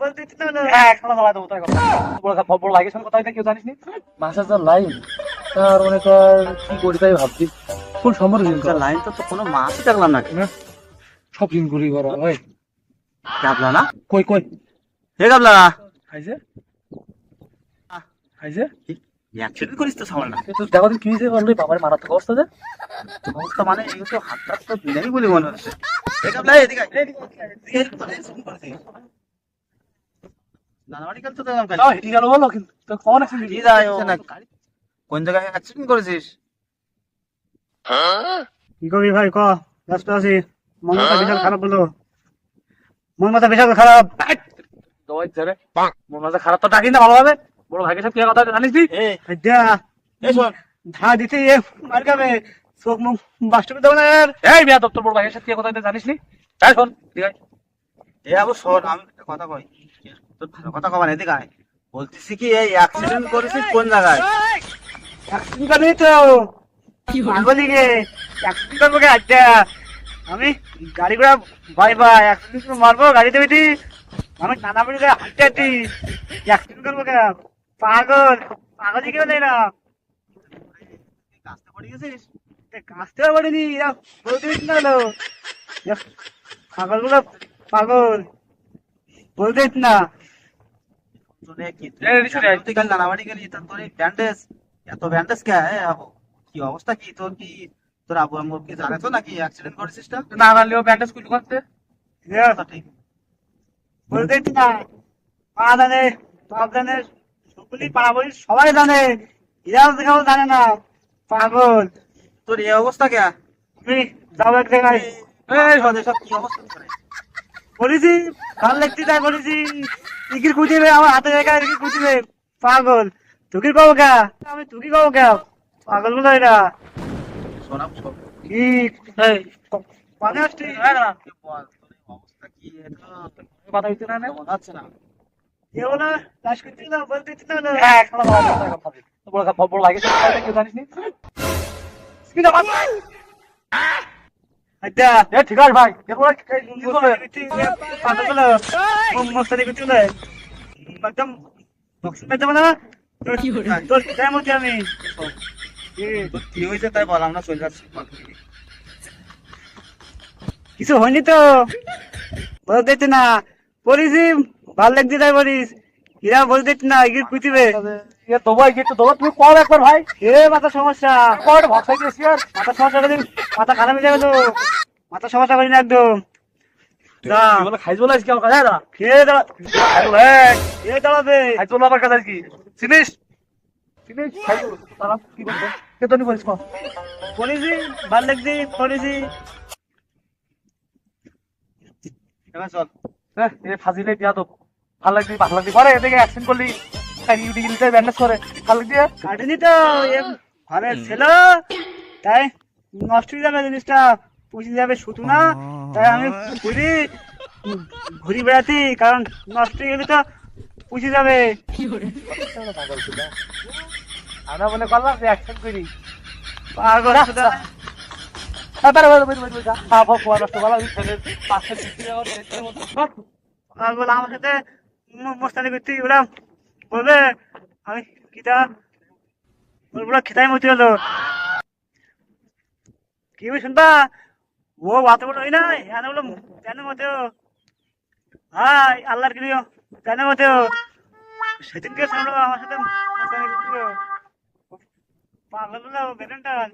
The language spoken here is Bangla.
বলতে দিচ্ছি না এক খানা চালাই দেবো তাই কথা। বড় বড় ভাইয়ের সঙ্গে কথা হইতে কেউ জানিস নি মাসের যা লাইন। তার মনে কর কি করি তাই ভাবছি। কোন সম্বর লাইন তো তো কোনো মাছই দেখলাম না। সব দিন ঘুরি বড় ওই। গাবলা না? কই কই? হে গাবলা। খাইছে? খাইছে? অ্যাক্সিডেন্ট করিস তো সামনে না তো দেখো কি হয়েছে বললি বাবার মারাত্মক অবস্থা যে। অবস্থা মানে এই তো হাত টাত তো বিনামি বলে মনে হচ্ছে। গাবলা এদিকে এদিকে কোন জায়গায় অ্যাক্সিডেন্ট করেছিস? কি করবি ভাই ক? ব্যস্ত আছি। মন মাথা বিশাল খারাপ বলো। মন মাথা বিশাল খারাপ। মন মাঝে খারাপ তো ডাকি না ভালোভাবে। বড় ভাইয়ের সাথে কি কথা জানিস তুই? এ। দিয়া এই শোন। ধা দিতে এ মার খাবে চোখ মুখ বাস্ট করে দেবো না এর। এই বিয়া দপ্তর বড় ভাইয়ের সাথে কথা জানিস নি? তাই শোন ঠিক আছে। এ আবু শোন আমি কথা কই। তোর ভালো কথা কবা না এদিকে আয়। বলতেছি কি এই অ্যাক্সিডেন্ট করেছিস কোন জায়গায়? অ্যাক্সিডেন্ট করবি তো। পাগলি গে অ্যাক্সিডেন্ট করব আচ্ছা আমি গাড়ি ঘোড়া ভাই ভাই অ্যাক্সিডেন্ট মারবো গাড়িতে বেটি আমি নানা বাড়ি হাঁটতে হাঁটি অ্যাক্সিডেন্ট করব গে পাগল পাগল দিকে বলে না কাজটা পড়ে গেছিস? কাজতে পারিনি এরা বলতে না হলো। পাগলগুলো পাগল। বলতে দিচ্ছি না শুনে কি এই রে, শুনে আয়। তুই কাল নানাবাড়ি গেলি তা তোর এই ব্যান্ডেজ এত ব্যান্ডেজ কে? কি অবস্থা কি? তোর কি তোর আবু আম্মু কি জানে তো নাকি অ্যাক্সিডেন্ট করেছিস না জানলেও ব্যান্ডেজ কুলি করতে। ঠিক। বলতে না জানে বাপ জানে সকলি পাড়া সবাই জানে এরা কেউ জানে না পাগল। তোর এই অবস্থা কে? তুমি যাও এক জায়গায়। এই সব কি অবস্থা? তোর বলেছি ভালো লাগছে তাই বলেছি ইকির কুচিবে আমার হাতে রেখা ইকির কুচিবে পাগল। তুকির কব কে? আমি তুকি কব কে? পাগল বলো কি? এই মানে আসছি না, কি বল অবস্থা কি কথা হইতে না নে। না কেউ না লাশ করতে না বলতে না না। কথা বড় বড় কেউ জানিস নি? না আচ্ছা এ ঠিক আছে ভাই এরপর কি করবে পাগল বলো মস্তানি করতে বলে একদম বক্সিং পেতে না? তোর তোর কেমন মধ্যে আমি? কি? হয়েছে তাই বল আমরা চলে যাচ্ছি। কিছু হয়নি তো। দিচ্ছি না। পড়িছি ভালো লাগছে তাই বলিস। এরা বলতে দিচ্ছি না এগিয়ে কুচিবে তুমি একবার ভাই। এ মাথা সমস্যা। আর। মাথা সমস্যা করে মাথা খারাপ হয়ে যাবে তো। মাথা সমস্যা করি না একদম। চিনিস? চিনিস? কি বলিস ভালো লাগছে পড়েছি। এবার চল। হ্যাঁ এ ফাজিলে দিয়া তো ভালো লাগদি ভালো পরে এদিকে অ্যাকশন করলি। খাই ইউটি গিলতে ব্যান্ডেজ করে। ভালো লাগদি কাটেনি তো এ ঘরের ছিল তাই নষ্ট হয়ে যাবে জিনিসটা পুষে যাবে শুধু না তাই আমি ঘুরি ঘুরি বেড়াতি কারণ নষ্ট হয়ে গেলে তো পুষে যাবে। আমরা মনে করলাম যে অ্যাকশন করি। পাগল পাগল আমার সাথে মস্তানি করতে ওরা বলবে আমি কিতা ওরা খেতাই মতি হলো। কি শুনবা? ও বাত হয় না এনে বলো জানে মতেও হাই, আল্লাহর কি জানে মতেও সেদিনকে শুনলো আমার সাথে পাগল হলো বেরেন্টাল